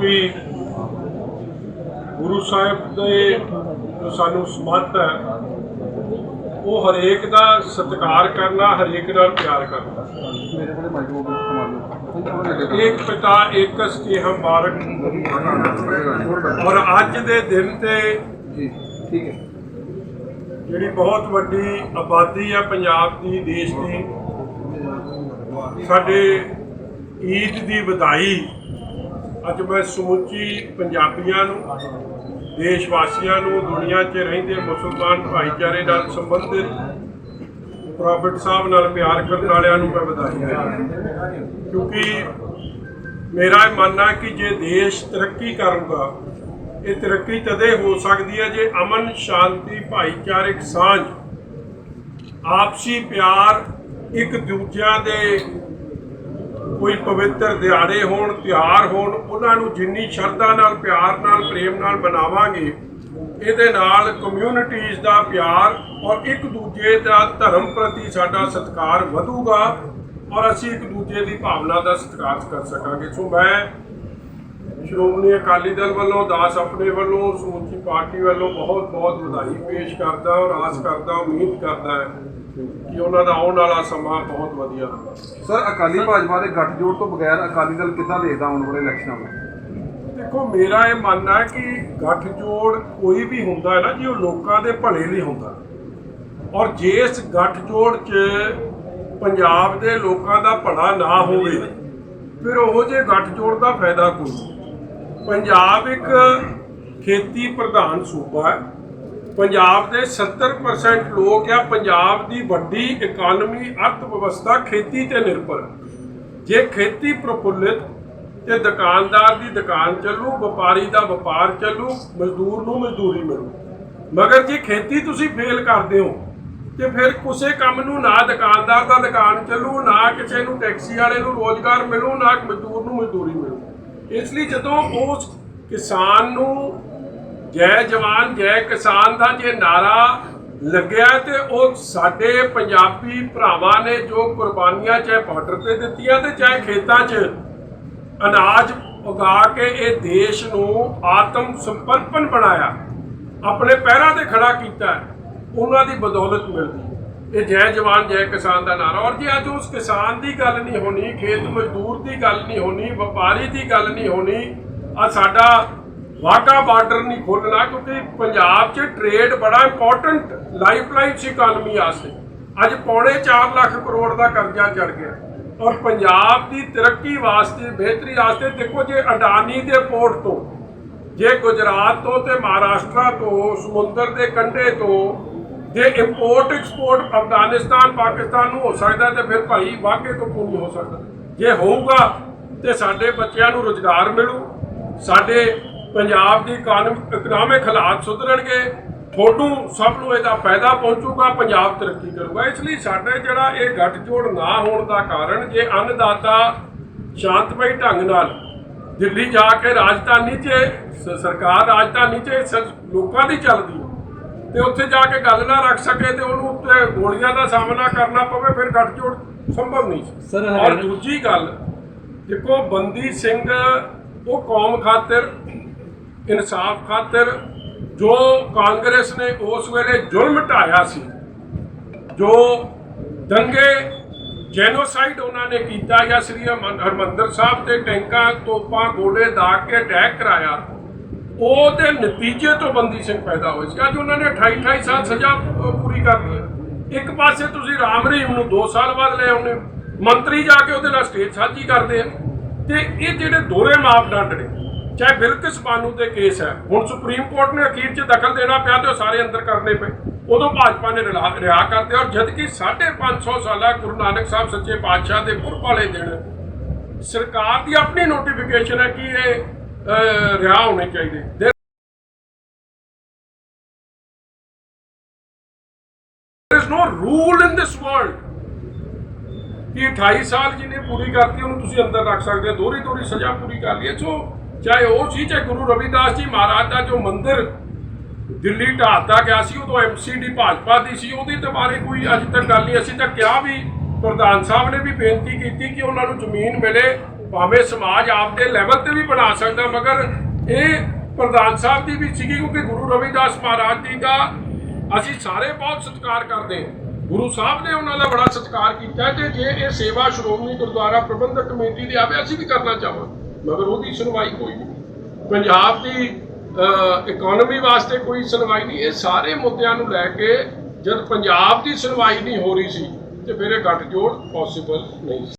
ਕਿਉਂਕਿ ਗੁਰੂ ਸਾਹਿਬ ਦੇ ਜੋ ਸਾਨੂੰ ਸਮਤ ਹੈ ਉਹ ਹਰੇਕ ਦਾ ਸਤਿਕਾਰ ਕਰਨਾ ਹਰੇਕ ਨਾਲ ਪਿਆਰ ਕਰਨਾ। ਮੇਰੇ ਕੋਲੇ ਮਾਈਕਰੋਫੋਨ ਲਓ ਇੱਕ ਪਿਤਾ ਏਕਸ ਕੀ ਹਮ ਬਾਰਕ ਔਰ ਅੱਜ ਦੇ ਦਿਨ ਤੇ ਜੀ ਠੀਕ ਹੈ। ਜਿਹੜੀ ਬਹੁਤ ਵੱਡੀ ਆਬਾਦੀ ਹੈ ਪੰਜਾਬ ਦੀ ਦੇਸ਼ ਦੀ ਸਾਡੇ ਈਦ ਦੀ ਵਧਾਈ ਅੱਜ ਮੈਂ ਸਮੁੱਚੀ ਪੰਜਾਬੀਆਂ ਨੂੰ ਦੇਸ਼ ਵਾਸੀਆਂ ਨੂੰ, ਦੁਨੀਆ 'ਚ ਰਹਿੰਦੇ ਮੁਸਲਮਾਨ ਭਾਈਚਾਰੇ ਨਾਲ ਸੰਬੰਧਿਤ ਪ੍ਰੋਫਟ ਸਾਹਿਬ ਨਾਲ ਪਿਆਰ ਕਰਨ ਵਾਲਿਆਂ ਨੂੰ ਮੈਂ ਵਧਾਈ ਕਿਉਂਕਿ ਮੇਰਾ ਇਹ ਮੰਨਣਾ ਕਿ ਜੇ ਦੇਸ਼ ਤਰੱਕੀ ਕਰੂਗਾ, ਇਹ ਤਰੱਕੀ ਤਦੇ ਹੋ ਸਕਦੀ ਹੈ ਜੇ ਅਮਨ, ਸ਼ਾਂਤੀ, ਭਾਈਚਾਰਕ ਸਾਂਝ, ਆਪਸੀ ਪਿਆਰ ਇੱਕ ਦੂਜਿਆਂ ਦੇ ਕੋਈ ਪਵਿੱਤਰ ਦਿਹਾੜੇ ਹੋਣ, ਤਿਉਹਾਰ ਹੋਣ, ਉਹਨਾਂ ਨੂੰ ਜਿੰਨੀ ਸ਼ਰਧਾ ਨਾਲ, ਪਿਆਰ ਨਾਲ, ਪ੍ਰੇਮ ਨਾਲ ਮਨਾਵਾਂਗੇ, ਇਹਦੇ ਨਾਲ ਕਮਿਊਨਿਟੀਜ਼ ਦਾ ਪਿਆਰ ਔਰ ਇੱਕ ਦੂਜੇ ਦਾ ਧਰਮ ਪ੍ਰਤੀ ਸਾਡਾ ਸਤਿਕਾਰ ਵਧੂਗਾ ਔਰ ਅਸੀਂ ਇੱਕ ਦੂਜੇ ਦੀ ਭਾਵਨਾ ਦਾ ਸਤਿਕਾਰ ਕਰ ਸਕਾਂਗੇ। ਸੋ ਮੈਂ ਸ਼੍ਰੋਮਣੀ ਅਕਾਲੀ ਦਲ ਵੱਲੋਂ ਦਾਸ ਆਪਣੇ ਵੱਲੋਂ ਸਮੁੱਚੀ ਪਾਰਟੀ ਵੱਲੋਂ ਬਹੁਤ ਬਹੁਤ ਵਧਾਈ ਪੇਸ਼ ਕਰਦਾ ਔਰ ਆਸ ਕਰਦਾ ਉਮੀਦ ਕਰਦਾ ਹੈ ਕਿ ਉਹਨਾਂ ਦਾ ਆਉਣ ਵਾਲਾ ਸਮਾਂ ਬਹੁਤ ਵਧੀਆ ਸਰ ਅਕਾਲੀ ਭਾਜਪਾ ਦੇ ਗੱਠਜੋੜ ਤੋਂ ਬਗੈਰ ਅਕਾਲੀ ਦਲ ਕਿੱਦਾਂ ਦੇਖਦਾ ਆਉਣ ਵਾਲੇ ਇਲੈਕਸ਼ਨਾਂ ਨੂੰ? ਦੇਖੋ ਮੇਰਾ ਇਹ ਮੰਨਣਾ ਹੈ ਕਿ ਗੱਠਜੋੜ ਕੋਈ ਵੀ ਹੁੰਦਾ ਹੈ ਨਾ ਜੀ ਉਹ ਲੋਕਾਂ ਦੇ ਭਲੇ ਲਈ ਹੁੰਦਾ ਔਰ ਜੇ ਇਸ ਗੱਠਜੋੜ 'ਚ ਪੰਜਾਬ ਦੇ ਲੋਕਾਂ ਦਾ ਭਲਾ ਨਾ ਹੋਵੇ ਫਿਰ ਉਹ ਜੇ ਗੱਠਜੋੜ ਦਾ ਫਾਇਦਾ ਕੋਈ ਨਹੀਂ। ਪੰਜਾਬ ਇੱਕ ਖੇਤੀ ਪ੍ਰਧਾਨ ਸੂਬਾ ਹੈ। ਪੰਜਾਬ ਦੇ 70% ਲੋਕ ਆ ਪੰਜਾਬ ਦੀ ਵੱਡੀ ਇਕਾਨਮੀ ਅਰਥ ਵਿਵਸਥਾ ਖੇਤੀ ਤੇ ਨਿਰਭਰ ਜੇ ਖੇਤੀ ਪ੍ਰਫੁੱਲਿਤ ਤੇ ਦੁਕਾਨਦਾਰ ਦੀ ਦੁਕਾਨ ਚੱਲੂ, ਵਪਾਰੀ ਦਾ ਵਪਾਰ ਚੱਲੂ, ਮਜ਼ਦੂਰ ਨੂੰ ਮਜ਼ਦੂਰੀ ਮਿਲੂ। ਮਗਰ ਜੇ ਖੇਤੀ ਤੁਸੀਂ ਫੇਲ ਕਰਦੇ ਹੋ, ਤੇ ਫਿਰ ਕਿਸੇ ਕੰਮ ਨੂੰ ਨਾ ਦੁਕਾਨਦਾਰ ਦਾ ਦੁਕਾਨ ਚੱਲੂ, ਨਾ ਕਿਸੇ ਨੂੰ ਟੈਕਸੀ ਵਾਲੇ ਨੂੰ ਰੋਜ਼ਗਾਰ ਮਿਲੂ, ਨਾ ਮਜ਼ਦੂਰ ਨੂੰ ਮਜ਼ਦੂਰੀ ਮਿਲੂ। ਇਸ ਲਈ ਜਦੋਂ ਉਸ ਕਿਸਾਨ ਨੂੰ ਜੈ ਜਵਾਨ, ਜੈ ਕਿਸਾਨ ਦਾ ਜੇ ਨਾਰਾ ਲੱਗਿਆ ਤੇ ਉਹ ਸਾਡੇ ਪੰਜਾਬੀ ਭਰਾਵਾਂ ਨੇ ਜੋ ਕੁਰਬਾਨੀਆਂ ਚਾਹੇ ਬਾਰਡਰ ਤੇ ਦਿੱਤੀਆਂ ਤੇ ਚਾਹੇ ਖੇਤਾਂ 'ਚ ਅਨਾਜ ਉਗਾ ਕੇ ਇਹ ਦੇਸ਼ ਨੂੰ ਆਤਮ ਸਮਰਪਣ ਬਣਾਇਆ, ਆਪਣੇ ਪੈਰਾਂ ਤੇ ਖੜਾ ਕੀਤਾ, ਉਹਨਾਂ ਦੀ ਬਦੌਲਤ ਮਿਲਦੀ। ਇਹ ਜੈ ਜਵਾਨ, ਜੈ ਕਿਸਾਨ ਦਾ ਨਾਰਾ। ਔਰ ਜੇ ਅੱਜ ਉਸ ਕਿਸਾਨ ਦੀ ਗੱਲ ਨਹੀਂ ਹੋਣੀ, ਖੇਤ ਮਜ਼ਦੂਰ ਦੀ ਗੱਲ ਨਹੀਂ ਹੋਣੀ, ਵਪਾਰੀ ਦੀ ਗੱਲ ਨਹੀਂ ਹੋਣੀ, ਆ ਸਾਡਾ ਵਾਹਗਾ ਬਾਰਡਰ ਨਹੀਂ ਖੋਲਣਾ, ਕਿਉਂਕਿ ਪੰਜਾਬ 'ਚ ਟ੍ਰੇਡ ਬੜਾ ਇੰਪੋਰਟੈਂਟ ਲਾਈਫਲਾਈਨ ਸੀ ਇਕਾਨਮੀ ਵਾਸਤੇ। ਅੱਜ ਪੌਣੇ 4 ਲੱਖ ਕਰੋੜ ਦਾ ਕਰਜ਼ਾ ਚੜ ਗਿਆ। ਔਰ ਪੰਜਾਬ ਦੀ ਤਰੱਕੀ ਵਾਸਤੇ, ਬਿਹਤਰੀ ਵਾਸਤੇ, ਦੇਖੋ ਜੇ ਅਡਾਨੀ ਦੇ ਪੋਰਟ ਤੋਂ, ਜੇ ਗੁਜਰਾਤ ਤੋਂ ਤੇ ਮਹਾਰਾਸ਼ਟਰ ਤੋਂ, ਸਮੁੰਦਰ ਦੇ ਕੰਢੇ ਤੋਂ ਜੇ ਇੰਪੋਰਟ ਐਕਸਪੋਰਟ ਅਫਗਾਨਿਸਤਾਨ, ਪਾਕਿਸਤਾਨ ਨੂੰ ਹੋ ਸਕਦਾ ਤੇ ਫਿਰ ਭਾਈ ਵਾਕੇ ਤੋਂ ਕਿਉਂ ਨਹੀਂ ਹੋ ਸਕਦਾ। ਜੇ ਹੋਊਗਾ ਤੇ ਸਾਡੇ ਬੱਚਿਆਂ ਨੂੰ ਰੋਜ਼ਗਾਰ ਮਿਲੂ, ਸਾਡੇ ਪੰਜਾਬ ਦੀ ਇਕਨੋਮਿਕ ਹਾਲਾਤ ਸੁਧਰਨਗੇ ਤੁਹਾਨੂੰ ਸਭ ਨੂੰ ਇਹਦਾ ਫਾਇਦਾ ਪਹੁੰਚੂਗਾ, ਪੰਜਾਬ ਤਰੱਕੀ ਕਰੂਗਾ। ਇਸ ਲਈ ਸਾਡੇ ਜਿਹੜਾ ਇਹ ਗੱਠਜੋੜ ਨਾ ਹੋਣ ਦਾ ਕਾਰਨ ਜੇ ਅੰਨਦਾਤਾ ਸ਼ਾਂਤਮਈ ਢੰਗ ਨਾਲ ਦਿੱਲੀ ਜਾ ਕੇ ਰਾਜਧਾਨੀ 'ਚ ਸਰਕਾਰ ਰਾਜਧਾਨੀ 'ਚ ਲੋਕਾਂ ਦੀ ਚੱਲਦੀ ਹੈ ਤੇ ਉੱਥੇ ਜਾ ਕੇ ਗੱਲ ਨਾ ਰੱਖ ਸਕੇ ਤੇ ਉਹਨੂੰ ਉੱਤੇ ਗੋਲੀਆਂ ਦਾ ਸਾਹਮਣਾ ਕਰਨਾ ਪਵੇ ਫਿਰ ਗੱਠਜੋੜ ਸੰਭਵ ਨਹੀਂ ਔਰ ਦੂਜੀ ਗੱਲ ਦੇਖੋ ਬੰਦੀ ਸਿੰਘ ਉਹ ਕੌਮ ਖਾਤਰ ਇਨਸਾਫ ਖਾਤਰ ਜੋ ਕਾਂਗਰਸ ਨੇ ਉਸ ਵੇਲੇ ਜ਼ੁਲਮ ਢਾਇਆ ਸੀ ਜੋ ਦੰਗੇ ਜੈਨੋਸਾਈਡ ਉਹਨਾਂ ਨੇ ਕੀਤਾ ਜਾਂ ਸ੍ਰੀ ਹਰਮੰ- ਹਰਿਮੰਦਰ ਸਾਹਿਬ ਤੇ ਟੈਂਕਾਂ ਤੋਪਾਂ ਗੋਲੇ ਦਾਗ ਕੇ ਅਟੈਕ ਕਰਾਇਆ ਉਹਦੇ ਨਤੀਜੇ ਤੋਂ ਬੰਦੀ ਸਿੰਘ ਪੈਦਾ ਹੋਏ ਸੀ। ਅੱਜ ਉਹਨਾਂ ਨੇ 28 28 ਸਾਲ ਸਜ਼ਾ ਪੂਰੀ ਕਰ ਲਈ ਹੈ। ਇੱਕ ਪਾਸੇ ਤੁਸੀਂ ਰਾਮ ਰਹੀਮ ਨੂੰ 2 ਸਾਲ ਬਾਅਦ ਲੈ ਆਉਨੇ ਮੰਤਰੀ ਜਾ ਕੇ ਉਹਦੇ ਨਾਲ ਸਟੇਜ ਸਾਂਝੀ ਕਰਦੇ ਆ। ਤੇ ਇਹ ਜਿਹੜੇ ਦੋਹਰੇ ਮਾਪਦੰਡ ਨੇ, ਚਾਹੇ ਬਿਲਕਿਸ ਬਾਨੂ ਦੇ ਕੇਸ ਹੈ, ਹੁਣ ਸੁਪਰੀਮ ਕੋਰਟ ਨੇ ਅਖੀਰ 'ਚ ਦਖਲ ਦੇਣਾ ਪਿਆ ਤੇ ਉਹ ਸਾਰੇ ਅੰਦਰ ਕਰਨੇ ਪਏ। ਉਦੋਂ ਭਾਜਪਾ ਨੇ ਰਿਲਾ- ਰਿਹਾ ਕਰਦੇ ਔਰ ਜਦ ਕਿ 550 ਸਾਲਾ ਗੁਰੂ ਨਾਨਕ ਸਾਹਿਬ ਸੱਚੇ ਪਾਤਸ਼ਾਹ ਦੇ ਪੁਰਬ ਵਾਲੇ ਦਿਨ, ਸਰਕਾਰ ਦੀ ਆਪਣੀ ਨੋਟੀਫਿਕੇਸ਼ਨ ਹੈ ਕਿ ਇਹ ਰਿਹਾ ਹੋਣੇ ਚਾਹੀਦੇ। no rule in this world ਕਿ 28 ਸਾਲ ਜਿਹਨੇ ਪੂਰੀ ਕਰਤੀ, ਉਹਨੂੰ ਤੁਸੀਂ ਅੰਦਰ ਰੱਖ ਸਕਦੇ ਹੋ। ਦੋਹਰੀ ਦੋਹਰੀ ਸਜ਼ਾ ਪੂਰੀ ਕਰ ਲਈ ਸੋ, ਚਾਹੇ ਉਹ ਸੀ ਚਾਹੇ ਗੁਰੂ ਰਵਿਦਾਸ ਜੀ ਮਹਾਰਾਜ ਦਾ ਜੋ ਮੰਦਿਰ ਦਿੱਲੀ ਢਾਤਾ ਗਿਆ ਸੀ ਉਦੋਂ ਐਮਸੀਡੀ ਭਾਜਪਾ ਦੀ ਸੀ। ਉਹਦੇ ਤੇ ਬਾਰੇ ਕੋਈ ਅੱਜ ਤੱਕ ਗੱਲ ਨਹੀਂ। ਅਸੀਂ ਤਾਂ ਕਿਹਾ ਵੀ ਪ੍ਰਧਾਨ ਸਾਹਿਬ ਨੇ ਵੀ ਬੇਨਤੀ ਕੀਤੀ ਕਿ ਉਹਨਾਂ ਨੂੰ ਜ਼ਮੀਨ ਮਿਲੇ। ਭਾਵੇਂ ਸਮਾਜ ਆਪਦੇ ਲੈਵਲ ਤੇ ਵੀ ਬਣਾ ਸਕਦਾ, ਮਗਰ ਇਹ ਪ੍ਰਧਾਨ ਸਾਹਿਬ ਦੀ ਵੀ ਸੀਗੀ, ਕਿਉਂਕਿ ਗੁਰੂ ਰਵਿਦਾਸ ਮਹਾਰਾਜ ਜੀ ਦਾ ਅਸੀਂ ਸਾਰੇ ਬਹੁਤ ਸਤਿਕਾਰ ਕਰਦੇ ਹਾਂ। ਗੁਰੂ ਸਾਹਿਬ ਨੇ ਉਹਨਾਂ ਦਾ ਬੜਾ ਸਤਿਕਾਰ ਕੀਤਾ ਤੇ ਜੇ ਇਹ ਸੇਵਾ ਸ਼੍ਰੋਮਣੀ ਗੁਰਦੁਆਰਾ ਪ੍ਰਬੰਧਕ ਕਮੇਟੀ ਦੀ ਆਵੇ, ਅਸੀਂ ਵੀ ਕਰਨਾ ਚਾਹਾਂਗੇ, ਮਗਰ ਉਹਦੀ ਸੁਣਵਾਈ ਕੋਈ ਨਹੀਂ। ਪੰਜਾਬ ਦੀ ਇਕਨੋਮੀ ਵਾਸਤੇ ਕੋਈ ਸੁਣਵਾਈ ਨਹੀਂ, ਇਹ ਸਾਰੇ ਮੁੱਦਿਆਂ ਨੂੰ ਲੈ ਕੇ ਜਦ ਪੰਜਾਬ ਦੀ ਸੁਣਵਾਈ ਨਹੀਂ ਹੋ ਰਹੀ ਸੀ, ਤੇ ਫਿਰ ਇਹ ਗੱਠਜੋੜ ਪੋਸੀਬਲ ਨਹੀਂ ਸੀ।